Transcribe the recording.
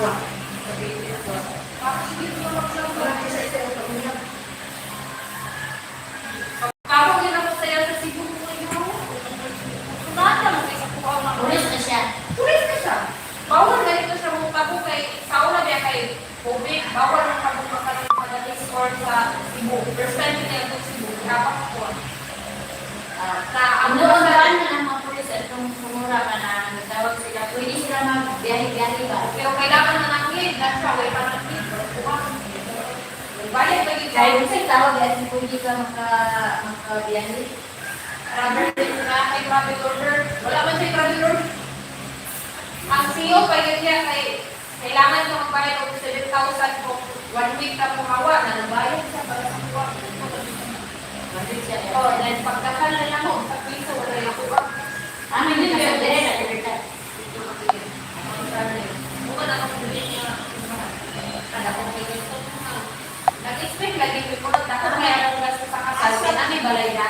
asawa. Sabi niya ko. Tapos hindi ko sa yung pamilya. Pagkawag din ako sa'yo sa Cebu ko mo kay sa kuha ng Pulis na siya. Tulis na siya. Bawal ganito siya sa una niya kay public. Bawal ang ka ng pagdating sa Cebu. First time niya yung Cebu. Dapat sa Ang ano sa ba na pulis at kung sumura ka na nagtawag sila, pwede sila magbiyahe-biyahe ba? Pero kailangan Bayad ba yung Kaya kung sa'yo tawag, at pwede ka maka, makabiyahe. Rubber din na kay travel order. Wala man siya travel order. Ang CEO pa yun niya kay kailangan mo magbayad ng 7,000 kung one week ka pumawa na nagbayad siya para sa kuha. Oh, then pagkakal na lang mo, sa piso, wala. Ah, hindi ka sa อะไรนะ